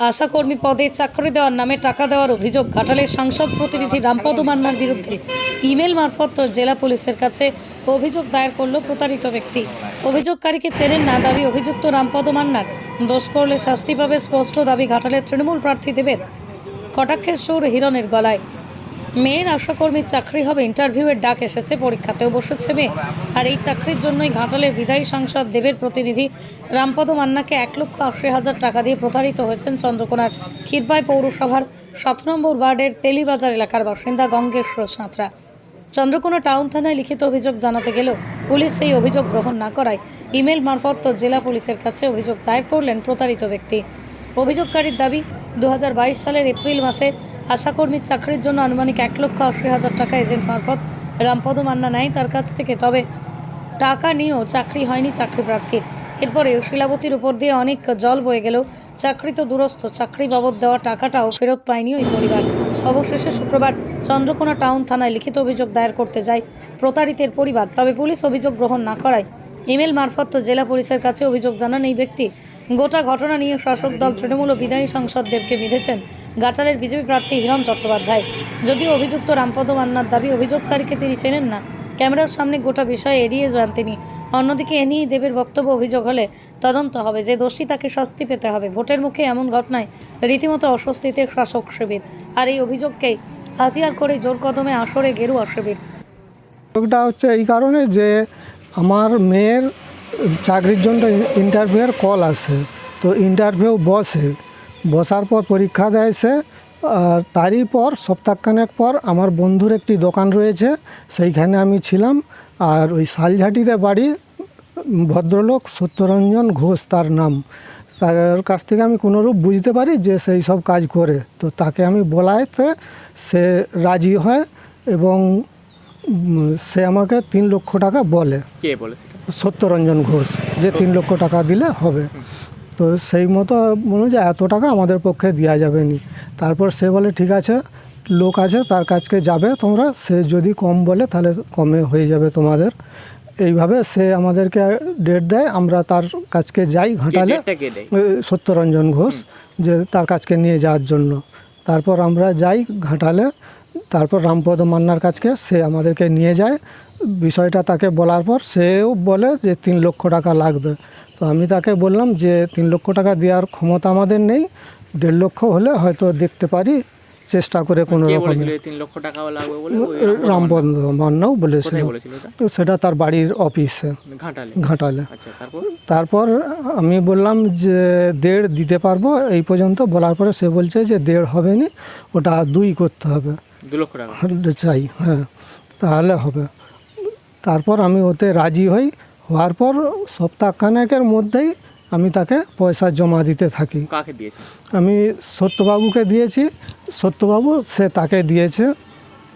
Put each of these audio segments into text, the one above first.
আশাকর্মী পদে চাকরি দেওয়ার নামে টাকা দেওয়ার অভিযোগ ঘাটালের সাংসদ প্রতিনিধি রামপদ মান্নার বিরুদ্ধে। ইমেল মারফত জেলা পুলিশের কাছে অভিযোগ দায়ের করল প্রতারিত ব্যক্তি। অভিযোগকারীকে চেনেন না দাবি অভিযুক্ত রামপদ মান্নার। দোষ করলে শাস্তি পাবে স্পষ্ট দাবি ঘাটালের তৃণমূল প্রার্থী দেবেন। কটাক্ষের সুর হিরণের গলায়। মেয়ের আশাকর্মীর চাকরি হবে, ইন্টারভিউয়ের ডাক এসেছে, পরীক্ষাতেও বসেছে মেয়ে। আর এই চাকরির জন্যই ঘাটালের বিদায়ী সাংসদ দেবের প্রতিনিধি রামপদ মান্নাকে এক লক্ষ আশি হাজার টাকা দিয়ে প্রতারিত হয়েছেন চন্দ্রকোনার ক্ষীরবাই পৌরসভার সাত নম্বর ওয়ার্ডের তেলিবাজার এলাকার বাসিন্দা গঙ্গেশ্বর সাঁতরা। চন্দ্রকোনা টাউন থানায় লিখিত অভিযোগ জানাতে গেলেও পুলিশ সেই অভিযোগ গ্রহণ না করায় ইমেল মারফত জেলা পুলিশের কাছে অভিযোগ দায়ের করলেন প্রতারিত ব্যক্তি। অভিযোগকারীর দাবি দু হাজার বাইশ সালের এপ্রিল মাসে আশাকর্মীর চাকরির জন্য আনুমানিক এক লক্ষ আশি হাজার টাকা এজেন্ট মারফত রামপদ মান্না নেয় তার কাছ থেকে তবে টাকা নিয়েও চাকরি হয়নি চাকরি প্রার্থীর এরপরে শিলাবতীর উপর দিয়ে অনেক জল বয়ে গেলেও চাকরি তো দূরস্থ চাকরি বাবদ দেওয়া টাকাটাও ফেরত পায়নি ওই পরিবার। অবশেষে শুক্রবার চন্দ্রকোনা টাউন থানায় লিখিত অভিযোগ দায়ের করতে যায় প্রতারিতের পরিবার। তবে পুলিশ অভিযোগ গ্রহণ না করায় ইমেল মারফত জেলা পুলিশের কাছে অভিযোগ জানান এই ব্যক্তি। গোটা ঘটনা নিয়ে শাসক দল তৃণমূল ও বিধায়ী সংসদ দেবকে বিঁধেছেন গাটালের বিজেপি প্রার্থী হিরণ চট্টোপাধ্যায়। যদিও অভিযুক্ত রামপদ মান্নার দাবি, অভিযোগকারীকে তিনি চেনেন না। ক্যামেরার সামনে গোটা বিষয় এড়িয়ে যান তিনি। অন্যদিকে এ নিয়ে দেবের বক্তব্য অভিযোগ হলে তদন্ত হবে যে দোষী তাকে শাস্তি পেতে হবে। ভোটের মুখে এমন ঘটনায় রীতিমতো অস্বস্তিতে শাসক শিবির। আর এই অভিযোগকেই হাতিয়ার করে জোর কদমে আসরে গেরুয়া শিবির। অভিযোগটা হচ্ছে এই কারণে যে আমার মেয়ের চাকরির জন্য ইন্টারভিউয়ের কল আসে। তো ইন্টারভিউ বসে। বসার পর পরীক্ষা দেয় সে আর তারই পর, সপ্তাহখানেক পর আমার বন্ধুর একটি দোকান রয়েছে। সেইখানে আমি ছিলাম। আর ওই শালঝাটিতে বাড়ি ভদ্রলোক সত্যরঞ্জন ঘোষ তার নাম। তার কাছ থেকে আমি কোনোরূপ বুঝতে পারি যে সেই সব কাজ করে। তো তাকে আমি বলাইতে সে রাজি হয় এবং সে আমাকে তিন লক্ষ টাকা বলে। কে সত্যরঞ্জন ঘোষ যে তিন লক্ষ টাকা দিলে হবে। তো সেই মতো মনে যে এত টাকা আমাদের পক্ষে দেওয়া যাবে নি। তারপর সে বলে ঠিক আছে লোক আছে তার কাছকে যাবে তোমরা। সে যদি কম বলে তাহলে কমে হয়ে যাবে তোমাদের। এইভাবে সে আমাদেরকে ডেট দেয়। আমরা তার কাছকে যাই ঘাটালে। সত্যরঞ্জন ঘোষ যে তার কাছকে নিয়ে যাওয়ার জন্য। তারপর আমরা যাই ঘাটালে। তারপর রামপদ মান্নার কাছকে সে আমাদেরকে নিয়ে যায়। বিষয়টা তাকে বলার পর সেও বলে যে, তিন লক্ষ টাকা লাগবে। তো আমি তাকে বললাম যে, তিন লক্ষ টাকা দেওয়ার ক্ষমতা আমাদের নেই। দেড় লক্ষ হলে হয়তো দেখতে পারি। চেষ্টা করে কোনো রকমে রামপদ মান্নাও বলেছিল। তো সেটা তার বাড়ির অফিসে। ঘাটালে? আচ্ছা তারপর? তারপর আমি বললাম যে দেড় দিতে পারব এই পর্যন্ত বলার পরে সে বলছে যে দেড় হবে নি ওটা দুই করতে হবে। টাকা। চাই হ্যাঁ তাহলে হবে। তারপর আমি ওতে রাজি হই হওয়ার পর সপ্তাহখানেকের মধ্যেই আমি তাকে পয়সা জমা দিতে থাকি। কাকে দিয়েছে? আমি সত্যবাবুকে দিয়েছি। সত্যবাবু সে তাকে দিয়েছে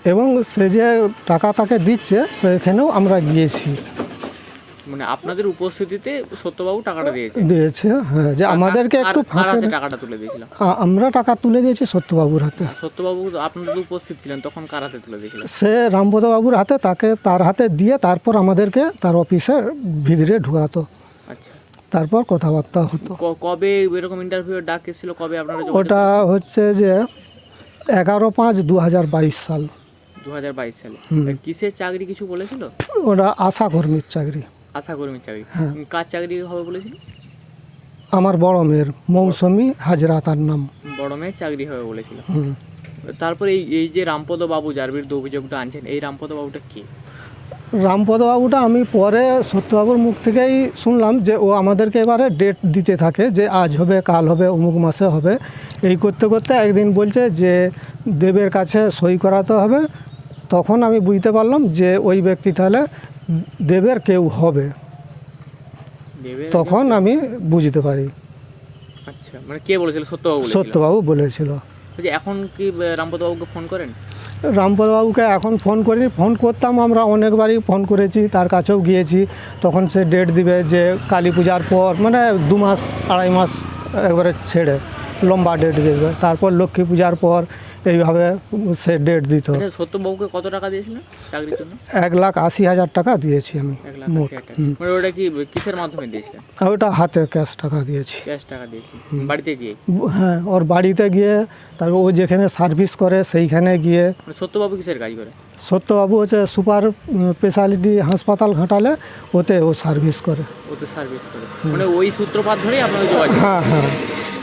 এবং সে যে টাকা তাকে দিচ্ছে সেখানেও আমরা গিয়েছি। মানে আপনাদের উপস্থিতিতে সত্যবাবু টাকাটা দিয়েছে? দিয়েছে হ্যাঁ যে আমাদেরকে একটু ফাঁকে টাকাটা তুলে দিয়েছিল? আ- আমরা টাকা তুলে দিয়েছি সত্যবাবুর হাতে। সত্যবাবু তো উপস্থিত ছিলেন তখন কার হাতে তুলে দিয়েছিল? সে রামপদবাবুর হাতে তাকে তার হাতে দিয়ে তারপর আমাদেরকে তার অফিসে ভিতরে ঢুকাতো। আচ্ছা। তারপর কথাবার্তা হতো। কবে এরকম ইন্টারভিউ ডাক এসেছিল? কবে আপনারা ওটা হচ্ছে যে এগারো পাঁচ দু হাজার বাইশ সাল। দু হাজার বাইশ সালে। কিসের চাকরি কিছু বলেছিল? ওটা আশা কর্মীর চাকরি। আশা কর্মীর চাকরি। হ্যাঁ। কার চাকরি হবে বলেছিল? আমার বড় মেয়ের মৌসুমি হাজরা তার নাম। বড় মেয়ের চাকরি হবে বলেছিল। তারপরে এই এই যে রামপদ বাবু যার বিরুদ্ধে অভিযোগটা আনছেন এই রামপদ বাবুটা কি? রামপদবাবুটা আমি পরে সত্যবাবুর মুখ থেকেই শুনলাম যে ও আমাদেরকে এবারে ডেট দিতে থাকে যে আজ হবে কাল হবে অমুক মাসে হবে। এই করতে করতে একদিন বলছে যে দেবের কাছে সই করাতে হবে। তখন আমি বুঝতে পারলাম যে ওই ব্যক্তি তাহলে দেবের কেউ হবে। তখন আমি বুঝতে পারি। আচ্ছা মানে কে বলেছিল? সত্যবাবু বলেছিল। সত্যবাবু বলেছিল। এখন কি রামপদ বাবুকে ফোন করেন? রামপদবাবুকে এখন ফোন করি ফোন করতাম আমরা অনেকবারই ফোন করেছি, তার কাছেও গিয়েছি। তখন সে ডেট দিবে যে কালী পূজার পর মানে দু মাস, আড়াই মাস একবারে ছেড়ে লম্বা ডেট দেবে। তারপর লক্ষ্মী পূজার পর এইভাবে সে ডেট দিত। সত্যবাবুকে কত টাকা দিয়েছিলেন চাকরির জন্য? এক লাখ আশি হাজার টাকা দিয়েছি আমি মোট। মানে ওটা কি কিসের মাধ্যমে দিয়েছিলেন? ওটা হাতে ক্যাশ টাকা দিয়েছি। ক্যাশ টাকা দিয়েছিলেন বাড়িতে গিয়ে? হ্যাঁ ওর বাড়িতে গিয়ে তারপর ও যেখানে সার্ভিস করে সেইখানে গিয়ে মানে সত্যবাবু কিসের কাজ করে? সত্যবাবু হচ্ছে সুপার স্পেশালিটি হাসপাতাল ঘাটালে ওতে ও সার্ভিস করে। ওতে সার্ভিস করে। মানে ওই সূত্রপাত ধরেই আপনার হ্যাঁ হ্যাঁ।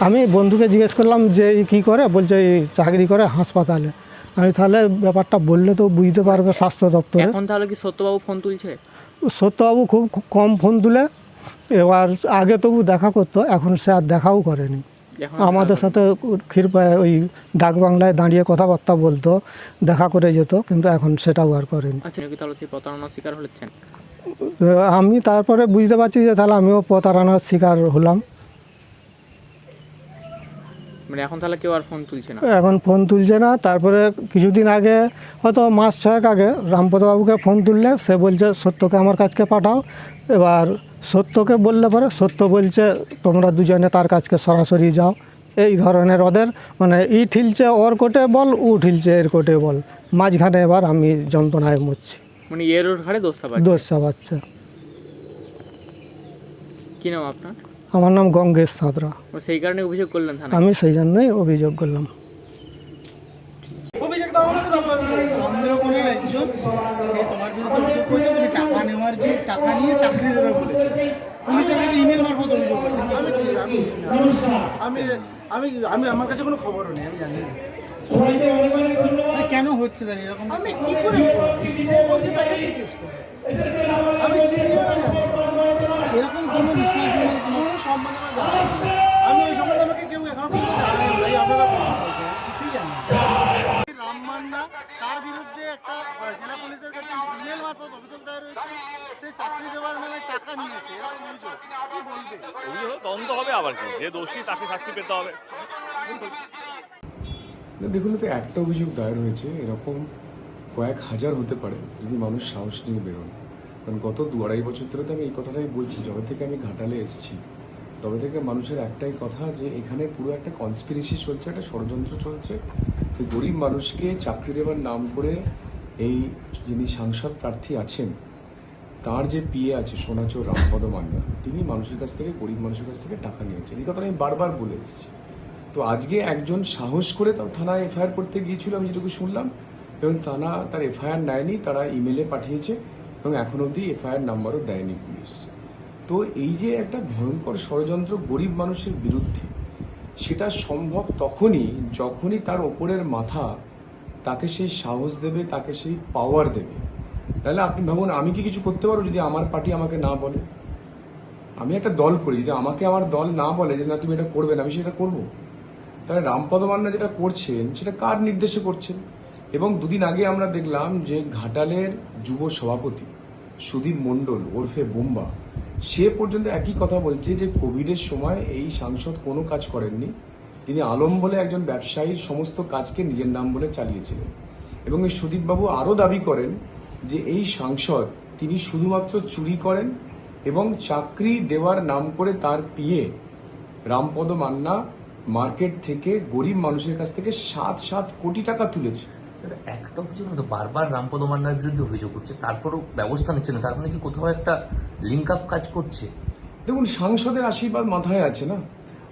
আমি বন্ধুকে জিজ্ঞেস করলাম যে এই কী করে? বলছে এই চাকরি করে হাসপাতালে। আমি তাহলে ব্যাপারটা বললে তো বুঝতে পারবে স্বাস্থ্য দপ্তরে। এখন তাহলে কি সত্যবাবু ফোন তুলছে? সত্যবাবু খুব কম ফোন তুলে। এবার আগে তবু দেখা করতো এখন সে আর দেখাও করেনি। আমাদের সাথে ক্ষীরপায় ওই ডাক বাংলায় দাঁড়িয়ে কথাবার্তা বলতো দেখা করে যেত কিন্তু এখন সেটাও আর করেনি। আচ্ছা আমি তারপরে বুঝতে পারছি যে তাহলে আমিও প্রতারণার শিকার হলাম। মানে এখন তাহলে কেউ আর ফোন তুলছে না? এখন ফোন তুলছে না। তারপরে কিছুদিন আগে হয়তো মাস ছয়েক আগে রামপদবাবুকে ফোন তুললে সে বলছে সত্যকে আমার কাছকে পাঠাও। এবার সত্যকে বললে পরে সত্য বলছে তোমরা দুজনে তার কাছকে সরাসরি যাও। এই ধরনের ওদের মানে ই ঠিলছে ওর কোটে বল উ ঠিলছে এর কোটে বল। মাঝখানে এবার আমি যন্ত্রণায় মরছি। মানে এর ওর ঘাড়ে দোষ দোষ চাপাচ্ছে কি নাম আপনার? আমার নাম গঙ্গেশ সাবরা ও সেই কারণে অভিযোগ করলেন থানা আমি সেই জন্যই অভিযোগ করলাম। একজন সে তোমার বিরুদ্ধে অভিযোগ করেছে তুমি টাকা নেওয়ার যে টাকা নিয়ে চাকরি দেবে বলেছে পুলিশ তাকে ইমেল মারফত অভিযোগ করেছে আমি আমি আমি আমার কাছে কোনো খবরও নেই আমি জানি মানে কেন হচ্ছে দাঁড়ি এরকম? আমি কি করে। এরকম কোনো বিষয় আমি ওই সম্বন্ধে আমাকে কেউ এখনও পর্যন্ত আপনারা বলছেন বলছেন, কিছুই জানি রাম মান্না তার বিরুদ্ধে একটা জেলা পুলিশের কাছে ইমেল মারফত অভিযোগ দায়ের হয়েছে। সে চাকরি দেওয়ার নামে টাকা নিয়েছে। এরকম অভিযোগ। কি বলবে? ওগুলো তদন্ত হবে আবার কি? যে দোষী তাকে শাস্তি পেতে হবে। দেখুন তো একটা অভিযোগ দায়ের হয়েছে। এরকম কয়েক হাজার হতে পারে যদি মানুষ সাহস নিয়ে বেরোন কারণ গত দু আড়াই বছর ধরে তো আমি এই কথাটাই বলছি যবে থেকে আমি ঘাটালে এসেছি। তবে থেকে মানুষের একটাই কথা যে এখানে পুরো একটা কনস্পিরেসি চলছে, একটা ষড়যন্ত্র চলছে। যে গরিব মানুষকে চাকরি দেওয়ার নাম করে এই যিনি সাংসদ প্রার্থী আছেন, তার যে পিএ আছে সোনাচোর রামপদ মান্না, তিনি মানুষের কাছ থেকে, গরিব মানুষের কাছ থেকে টাকা নিয়েছেন। এই কথাটা আমি বারবার বলে এসেছি। তো আজকে একজন সাহস করে তার থানায় এফআইআর করতে গিয়েছিল, আমি যেটুকু শুনলাম, এবং থানা তার এফআইআর নেয়নি, তারা ইমেলে পাঠিয়েছে, এবং এখন অবধি এফআইআর নাম্বারও দেয়নি পুলিশ। তো এই যে একটা ভয়ঙ্কর ষড়যন্ত্র গরিব মানুষের বিরুদ্ধে, সেটা সম্ভব তখনই যখনই তার ওপরের মাথা তাকে সেই সাহস দেবে, তাকে সেই পাওয়ার দেবে। তাহলে আপনি ভাবুন, আমি কি কিছু করতে পারব যদি আমার পার্টি আমাকে না বলে? আমি একটা দল করি, যদি আমাকে আমার দল না বলে যে না, তুমি এটা করবে না, আমি সেটা করব। তাহলে রামপদ মান্না যেটা করছেন, সেটা কার নির্দেশে করছেন? এবং দুদিন আগে আমরা দেখলাম যে ঘাটালের যুব সভাপতি সুদীপ মণ্ডল ওরফে বোম্বা সে পর্যন্ত একই কথা বলছে যে কোভিডের সময় এই সাংসদ কোনো কাজ করেননি। তিনি আলম বলে একজন ব্যবসায়ীর সমস্ত কাজকে নিজের নাম বলে চালিয়েছিলেন। এবং এই সুদীপবাবু আরও দাবি করেন যে এই সাংসদ তিনি শুধুমাত্র চুরি করেন এবং চাকরি দেওয়ার নাম করে তার পিয়ে রামপদ মান্না মার্কেট থেকে গরিব মানুষের কাছ থেকে সাত সাত কোটি টাকা তুলেছে। দাদা, একটা অভিযোগ না বারবার রামপদ মান্নার বিরুদ্ধে অভিযোগ করছে তারপরেও ব্যবস্থা নিচ্ছে না তার মানে কি কোথাও একটা লিঙ্ক আপ কাজ করছে? দেখুন সাংসদের আশীর্বাদ মাথায় আছে না?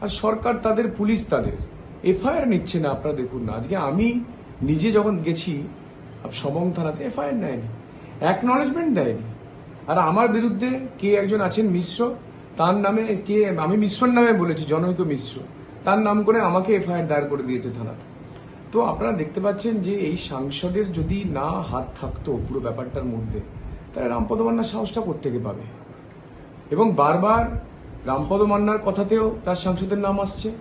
আর সরকার তাদের পুলিশ তাদের। এফআইআর নিচ্ছে না আপনারা দেখুন না। আজকে আমি নিজে যখন গেছি সবং থানাতে এফআইআর নেয়নি অ্যাকনলেজমেন্ট দেয়নি। আর আমার বিরুদ্ধে কে একজন আছেন মিশ্র তার নামে কে আমি মিশ্রর নামে বলেছি জনৈক মিশ্র তার নাম করে আমাকে এফআইআর দায়ের করে দিয়েছে থানাতে। তো আপনারা দেখতে পাচ্ছেন যে এই সাংসদের যদি না হাত থাকতো পুরো ব্যাপারটার মধ্যে, তাহলে রামপদ মান্না সাহসটা কোত্থেকে পাবে? এবং বারবার রামপদ মান্নার কথাতেও তার সাংসদের নাম আসছে।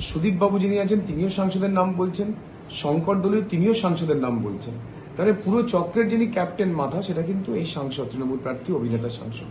সুদীপ বাবু যিনি আছেন, তিনিও সাংসদের নাম বলছেন। শঙ্কর দলীয় তিনিও সাংসদের নাম বলছেন। তাহলে পুরো চক্রের যিনি ক্যাপ্টেন মাথা, সেটা কিন্তু এই সাংসদ, তৃণমূল প্রার্থী, অভিনেতা সাংসদ।